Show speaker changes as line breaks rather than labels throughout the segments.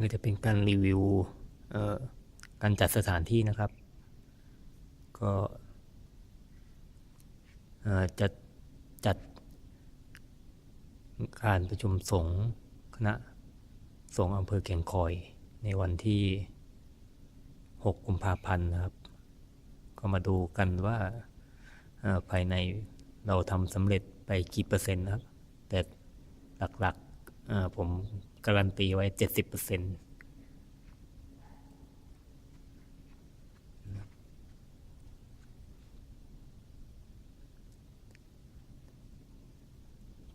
ก็จะเป็นการรีวิวการจัดสถานที่นะครับ ก็จะจัดการประชุมสงฆ์คณะสงฆ์อำเภอแก่งคอยในวันที่ 6 กุมภาพันธ์นะครับ ก็มาดูกันว่าภายในเราทำสำเร็จไปกี่เปอร์เซ็นต์นะครับ แต่หลักๆผม การันตีไว้70%เปอร์เซ็นต์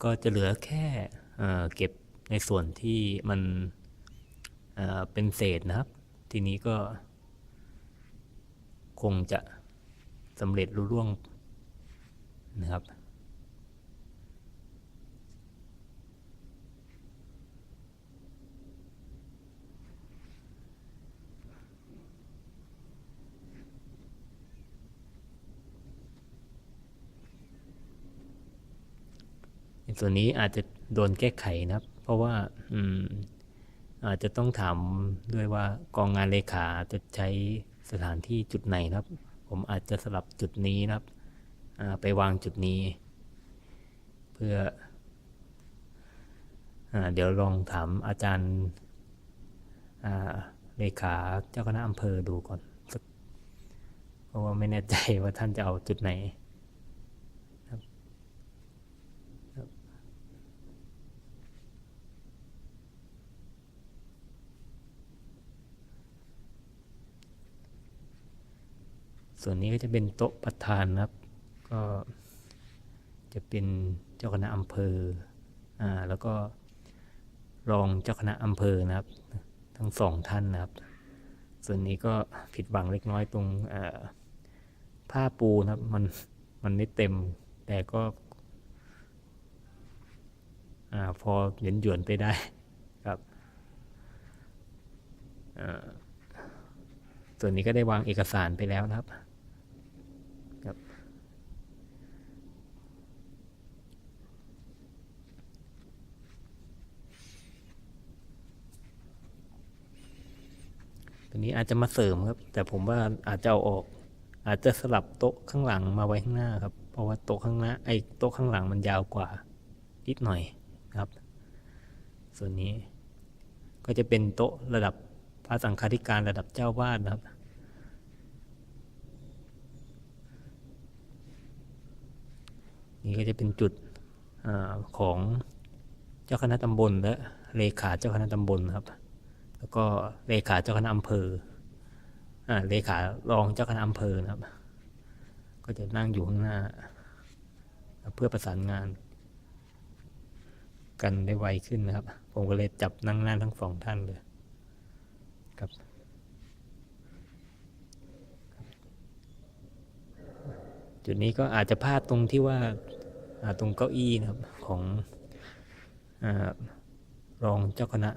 ก็จะเหลือแค่เก็บในส่วนที่มันเอ่อเป็นเศษนะครับ ทีนี้ก็ คงจะสำเร็จรุ่ร่วงนะครับ ส่วนนี้อาจจะโดนแก้ไขนะครับ เพราะว่าอืมอาจจะต้องถามด้วยว่ากองงานเลขาจะใช้สถานที่จุดไหนนะครับ ผมอาจจะสลับจุดนี้นะครับไปวางจุดนี้ เพื่ออเดี๋ยวลองถามอาจารย์เลขาเจ้าคณะอำเภอดูก่อน เพราะว่าไม่แน่ใจว่าท่านจะเอาจุดไหน ส่วนนี้ก็จะเป็นโต๊ะประธานนะครับ ก็จะเป็นเจ้าคณะอำเภออ่าแล้วก็รองเจ้าคณะอำเภอนะครับ ทั้งสองท่านนะครับ ส่วนนี้ก็ผิดหวังเล็กน้อยตรงผ้าปูนะครับมันมันไม่เต็ม แต่ก็อ่าพอหยวนหยวนไปได้ครับส่วนนี้ก็ได้วางเอกสารไปแล้วนะครับ ตัวนี้อาจจะมาเสริมครับ แต่ผมว่าอาจจะเอาออก อาจจะสลับโต๊ะข้างหลังมาไว้ข้างหน้าครับ เพราะว่าโต๊ะข้างหน้าไอ้โต๊ะข้างหลังมันยาวกว่านิดหน่อยครับ ส่วนนี้ก็จะเป็นโต๊ะระดับพระสังฆาธิการระดับเจ้าวาดนะครับนี่ก็จะเป็นจุดอของเจ้าคณะตำบลและเลขาเจ้าคณะตำบลครับ แล้วก็เลขาเจ้าคณะอำเภออ่าเลขารองเจ้าคณะอำเภอนะครับ ก็จะนั่งอยู่ข้างหน้า เพื่อประสานงาน กันได้ไวขึ้นนะครับ ผมก็เลยจับนั่งหน้าทั้งสองท่านเลยครับจุดนี้ก็อาจจะพลาดตรงที่ว่าตรงเก้าอี้นะครับของอรองเจ้าคณะ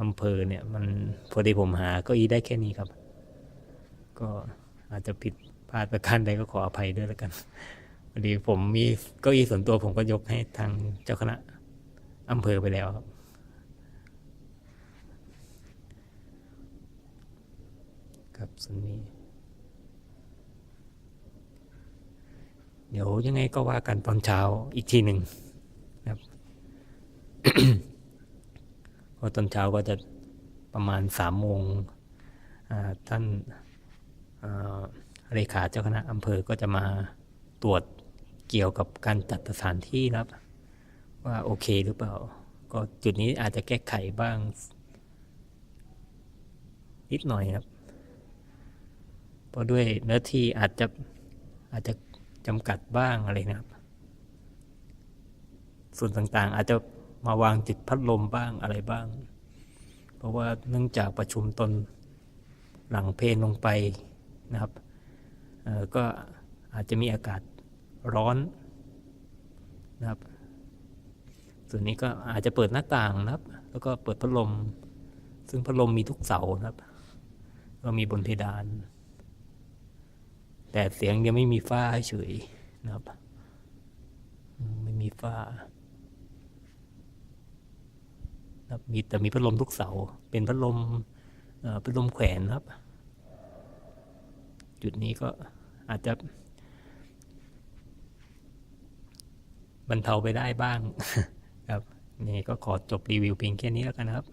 อำเภอเนี่ย มันพอดีผมหาก้าอี้ได้แค่นี้ครับ ก็อาจจะผิดพลาดประการใดก็ขออภัยด้วยแล้วกันพอดีผมมีเก้าอี้ส่วนตัวผมก็ยกให้ทางเจ้าคณะอำเภอไปแล้วครับ ครับส่วนนี้เดี๋ยวยังไงก็ว่ากันตอนเช้าอีกทีหนึ่งครับ พราะตอนเช้าก็จะประมาณสามโมงท่านอ่าเลขาเจ้าคณะอำเภอก็จะมาตรวจเกี่ยวกับการจัดสถานที่ครับ ว่าโอเคหรือเปล่า ก็จุดนี้อาจจะแก้ไขบ้างนิดหน่อยครับเพราะด้วยเนื้อที่อาจจะอาจจะจำกัดบ้างอะไรนะครับ ส่วนต่างๆ อาจจะ มาวางติดพัดลมบ้างอะไรบ้าง เพราะว่าเนื่องจากประชุมตนหลังเพลนลงไปนะครับก็อาจจะมีอากาศร้อนนะครับส่วนนี้ก็อาจจะเปิดหน้าต่างนะครับ แล้วก็เปิดพัดลม ซึ่งพัดลมมีทุกเสานะครับก็มีบนเพดาน แต่เสียงยังไม่มีฝ้าเฉยนะครับ ไม่มีฝ้า ครับมีแต่มีพัดลมทุกเสา เป็นพัดลมพัดลมแขวนครับ จุดนี้ก็อาจจะบรรเทาไปได้บ้างครับนี่ก็ขอจบรีวิวเพียงแค่นี้แล้วกันครับ